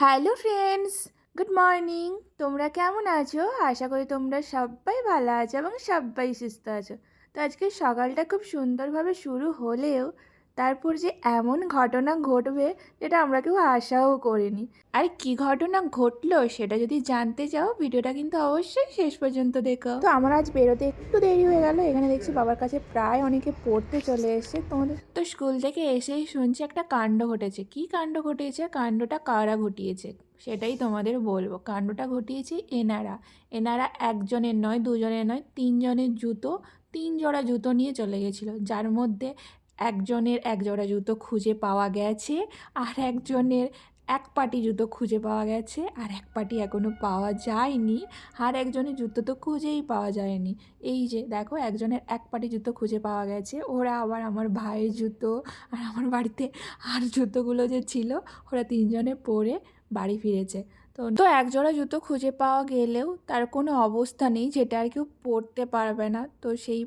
Hello friends, good morning. তোমরা কেমন আছো? আশা করি তোমরা সবাই ভালো আছো এবং সবাই সুস্থ আছো। তো আজকে সকালটা খুব সুন্দরভাবে শুরু হলেও তারপর যে এমন ঘটনা ঘটবে যেটা আমরা কেউ আশাও করিনি। আর কি ঘটনা ঘটলো সেটা যদি জানতে চাও ভিডিওটা কিন্তু অবশ্যই শেষ পর্যন্ত দেখো। তো আমার আজ বেরোতে একটু দেরি হয়ে গেল এখানে দেখছি বাবার কাছে প্রায় অনেকে পড়তে চলে এসেছে। তোমাদের তো স্কুল থেকে এসেই শুনছি একটা কাণ্ড ঘটেছে। কি কাণ্ড ঘটেছে? কাণ্ডটা কারা ঘটিয়েছে? সেটাই তোমাদের বলব। কাণ্ডটা ঘটিয়েছে এনারা। এনারা একজনের নয় দুজনের নয় তিনজনের জুতো তিন জোড়া জুতো নিয়ে চলে গেছিল। যার মধ্যে একজনের এক জোড়া জুতো খুঁজে পাওয়া গেছে, আর একজনের এক পাটি জুতো খুঁজে পাওয়া গেছে, আর এক পাটি এখনও পাওয়া যায়নি, আর একজনের জুতো তো খুঁজেই পাওয়া যায়নি। এই যে দেখো, একজনের এক পাটি জুতো খুঁজে পাওয়া গেছে, ওরা আবার আমার ভাইয়ের জুতো, আর আমার বাড়িতে আর জুতোগুলো যে ছিল, ওরা তিনজনে পরে বাড়ি ফিরেছে। তো তো এক জোড়া জুতো খুঁজে পাওয়া গেলেও তার কোনো অবস্থা নেই, যেটা আর কেউ পরতে পারবে না। তো সেই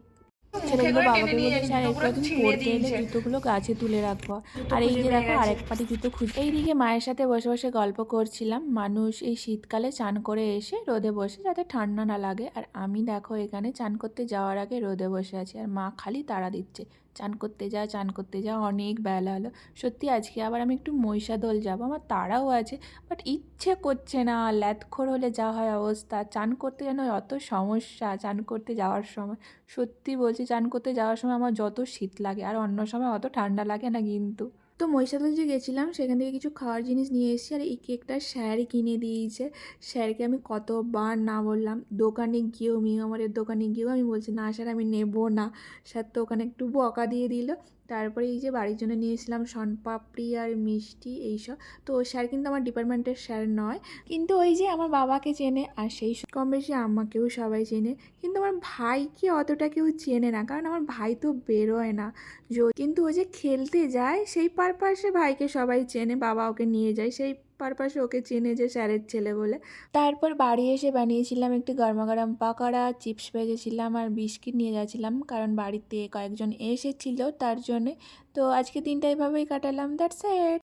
ছেলেগুলো বাবাকে বলেছে আর একটু দিন পড়তে এলে জুতোগুলো গাছে তুলে রাখব। আর এই যে দেখো আরেক পাটি জুতো খুঁজে এইদিকে মায়ের সাথে বসে বসে গল্প করছিলাম। মানুষ এই শীতকালে চান করে এসে রোদে বসে যাতে ঠান্ডা না লাগে। আর আমি দেখো এখানে চান করতে যাওয়ার আগে রোদে বসে আছি। আর মা খালি তাড়া দিচ্ছে চান করতে যা চান করতে যা অনেক বেলা হলো। সত্যি আজকে আবার আমি একটু মহিষাদল যাব আমার তাড়াও আছে। বাট ইচ্ছে করছে না ল্যাথখোর হলে যা হয় অবস্থা। চান করতে যেন অত সমস্যা চান করতে যাওয়ার সময়। সত্যি বলছি চান করতে যাওয়ার সময় আমার যত শীত লাগে, আর অন্য সময় অত ঠান্ডা লাগে না কিন্তু। তো মহিষাদলজি গেছিলাম, সেখান থেকে কিছু খাওয়ার জিনিস নিয়ে এসেছি, আর এই কেকটা স্যার কিনে দিয়েছে। স্যারকে আমি কতবার না বললাম, দোকানে গিয়েও মিও আমাদের দোকানে গিয়েও? আমি বলছি, না স্যার, আমি নেব না। স্যার তো ওখানে একটু বকা দিয়ে দিল। তারপরে এই যে বাড়ির জন্য নিয়েছিলাম সনপাপড়ি আর মিষ্টি এইসব। তো স্যার কিন্তু আমার ডিপার্টমেন্টের স্যার নয়। কিন্তু ওই যে আমার বাবাকে চেনে আর সেই কম বেশি আমাকেও সবাই চেনে। কিন্তু আমার ভাইকে অতটা কেউ চেনে না, কারণ আমার ভাই তো বেরোয় না। কিন্তু ও যে খেলতে যায়, সেই পারপাসে ভাইকে সবাই চেনে, বাবা ওকে নিয়ে যায়, সেই পারপাসে ওকে চেনে যে স্যারের ছেলে বলে। তারপর বাড়ি এসে বানিয়েছিলাম একটি গরমা গরম পাকোড়া, চিপস ভেজেছিলাম আর বিস্কিট নিয়ে যাচ্ছিলাম কারণ বাড়িতে কয়েকজন এসেছিল তার জন্যে। তো আজকে দিনটা এভাবেই কাটালাম দ্যাটস এট